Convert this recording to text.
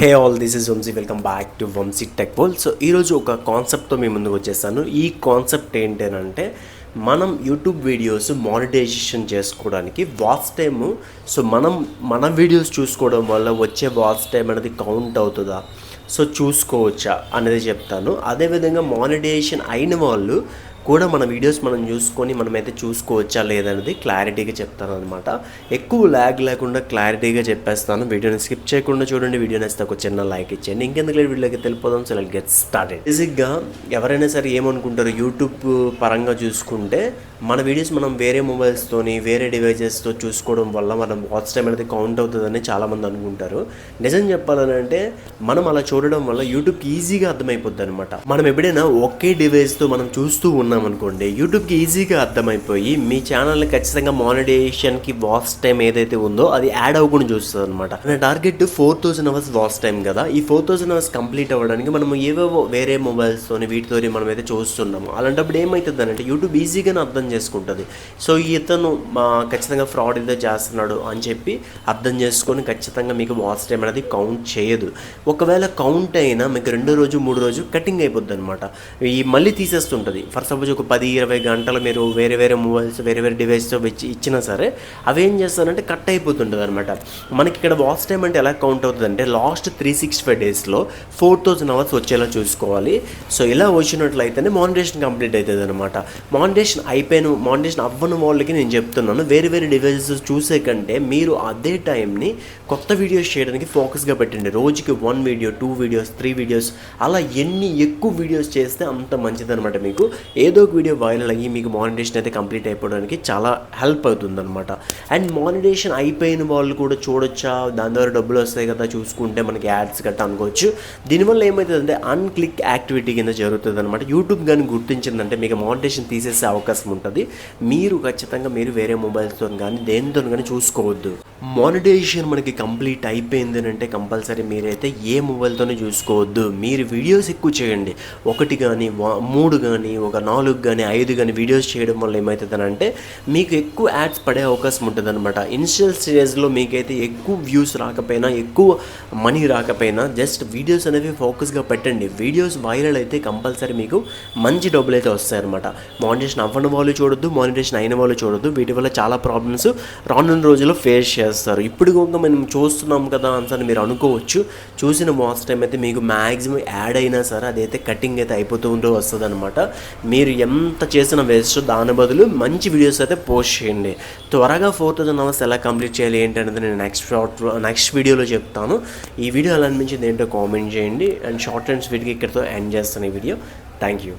Hey all this is Vamshi. Welcome back to Vamshi tech pole so ఈరోజు ఒక కాన్సెప్ట్తో మీ ముందుకు వచ్చేసాను. ఈ కాన్సెప్ట్ ఏంటంటే మనం యూట్యూబ్ వీడియోస్ మానిటైజేషన్ చేసుకోవడానికి వాచ్ టైమ్ సో మనం మన వీడియోస్ చూసుకోవడం వల్ల వచ్చే వాచ్ టైం అనేది కౌంట్ అవుతుందా? సో చూసుకోవచ్చా అనేది చెప్తాను. అదేవిధంగా మానిటైజేషన్ అయిన వాళ్ళు కూడా మన వీడియోస్ మనం చూసుకొని మనమైతే చూసుకోవచ్చా లేదనేది క్లారిటీగా చెప్తాను అనమాట ఎక్కువ ల్యాగ్ లేకుండా క్లారిటీగా చెప్పేస్తాను. వీడియోని స్కిప్ చేయకుండా చూడండి. వీడియో నచ్చితే ఒక చిన్న లైక్ ఇచ్చేయండి. ఇంకెందుకు లేదు వీడియోకి తెలిపోదాం సో లెట్ గెట్ స్టార్టెడ్ బేసిక్గా ఎవరైనా సరే ఏమనుకుంటారు? యూట్యూబ్ పరంగా చూసుకుంటే మన వీడియోస్ మనం వేరే మొబైల్స్తోని వేరే డివైజెస్తో చూసుకోవడం వల్ల మనం వాచ్ టైం అనేది కౌంట్ అవుతుందని చాలామంది అనుకుంటారు. నిజం చెప్పాలని అంటే మనం అలా చూడడం వల్ల యూట్యూబ్కి ఈజీగా అర్థమైపోద్ది అనమాట మనం ఎప్పుడైనా ఒకే డివైస్తో మనం చూస్తూ ఉన్నాం అనుకోండి యూట్యూబ్కి ఈజీగా అర్థమైపోయి మీ ఛానల్ని ఖచ్చితంగా మానిటైజేషన్కి వాచ్ టైం ఏదైతే ఉందో అది యాడ్ అవ్వకుండా చూస్తుంది అనమాట నా target four thousand hours watch time కదా. ఈ ఫోర్ థౌసండ్ అవర్స్ కంప్లీట్ అవ్వడానికి మనం ఏవేవో వేరే మొబైల్స్తో వీటితోని మనం అయితే చూస్తున్నాము. అలాంటప్పుడు ఏమవుతుంది అంటే యూట్యూబ్ ఈజీగానే అర్థం చేసుకుంటుంది. సో ఇతను మా ఖచ్చితంగా ఫ్రాడ్ ఏదో చేస్తున్నాడు అని చెప్పి అర్థం చేసుకొని ఖచ్చితంగా మీకు వాచ్ టైం అనేది కౌంట్ చేయదు. ఒకవేళ కౌంట్ అయినా మీకు రెండో రోజు మూడు రోజు కటింగ్ అయిపోద్ది అనమాట ఈ మళ్ళీ తీసేస్తుంటుంది. ఫర్ సపోజ్ ఒక పది ఇరవై గంటలు మీరు వేరే వేరే మొబైల్స్ వేరే వేరే డివైస్తో వచ్చి ఇచ్చినా సరే అవి ఏం చేస్తారంటే కట్ అయిపోతుంటుంది అనమాట మనకి ఇక్కడ వాచ్ టైం అంటే ఎలా కౌంట్ అవుతుందంటే లాస్ట్ త్రీ సిక్స్టీ ఫైవ్ డేస్లో ఫోర్ థౌజండ్ అవర్స్ వచ్చేలా చూసుకోవాలి. సో ఇలా వచ్చినట్లయితేనే మానిటేషన్ కంప్లీట్ అవుతుంది అనమాట మానిటేషన్ అయిపోయిన మానిటేషన్ అవ్వని వాళ్ళకి నేను చెప్తున్నాను. వేరే వేరే డివైసెస్ చూసే కంటే మీరు అదే టైంని కొత్త వీడియోస్ చేయడానికి ఫోకస్గా పెట్టండి. రోజుకి one video two videos three videos అలా ఎన్ని ఎక్కువ వీడియోస్ చేస్తే అంత మంచిదనమాట మీకు. ఏదో ఒక వీడియో వైరల్ అయ్యి మీకు మానిటేషన్ అయితే కంప్లీట్ అయిపోవడానికి చాలా హెల్ప్ అవుతుంది అనమాట అండ్ మానిటేషన్ అయిపోయిన వాళ్ళు కూడా చూడొచ్చా? దాని ద్వారా డబ్బులు వస్తాయి కదా చూసుకుంటే మనకి యాడ్స్ గట్టా అనుకోవచ్చు. దీనివల్ల ఏమవుతుందంటే అన్క్లిక్ యాక్టివిటీ కింద జరుగుతుంది అనమాట యూట్యూబ్ కానీ గుర్తించిందంటే మీకు మానిటేషన్ తీసేసే అవకాశం ఉంటుంది. మీరు ఖచ్చితంగా మీరు వేరే మొబైల్తో కానీ దేనితో కానీ చూసుకోవద్దు. మానిటైజేషన్ మనకి కంప్లీట్ అయిపోయింది అంటే కంపల్సరీ మీరైతే ఏ మొబైల్తోనే చూసుకోవద్దు. మీరు వీడియోస్ ఎక్కువ చేయండి. ఒకటి కానీ మూడు కానీ ఒక నాలుగు కానీ ఐదు కానీ వీడియోస్ చేయడం వల్ల ఏమవుతుందనంటే మీకు ఎక్కువ యాడ్స్ పడే అవకాశం ఉంటుంది అనమాట ఇనిషియల్ స్టేజ్లో మీకైతే ఎక్కువ వ్యూస్ రాకపోయినా ఎక్కువ మనీ రాకపోయినా జస్ట్ వీడియోస్ అనేవి ఫోకస్గా పెట్టండి. వీడియోస్ వైరల్ అయితే కంపల్సరీ మీకు మంచి డబ్బులు అయితే వస్తాయన్నమాట. మానిటేషన్ అవ్వని వాళ్ళు చూడొద్దు మానిటేషన్ అయిన వాళ్ళు చూడొద్దు. వీటి వల్ల చాలా ప్రాబ్లమ్స్ రానున్న రోజుల్లో ఫేస్ చేయాలి. చేస్తారు. ఇప్పుడు కనుక మనం చూస్తున్నాం కదా అని మీరు అనుకోవచ్చు. చూసిన వాచ్ టైం అయితే మీకు మ్యాక్సిమం యాడ్ అయినా సరే అదైతే కటింగ్ అయితే అయిపోతూ ఉంటూ వస్తుంది అనమాట మీరు ఎంత చేసిన వేస్ట్ దాని బదులు మంచి వీడియోస్ అయితే పోస్ట్ చేయండి. త్వరగా ఫోర్ థౌసండ్ అవర్స్ ఎలా కంప్లీట్ చేయాలి ఏంటనేది నేను నెక్స్ట్ షార్ట్ నెక్స్ట్ వీడియోలో చెప్తాను. ఈ వీడియో ఎలా అనిపించింది ఏంటో కామెంట్ చేయండి. అండ్ షార్ట్ అండ్ స్వీట్గా ఇక్కడితో ఎండ్ చేస్తాను ఈ వీడియో. Thank you.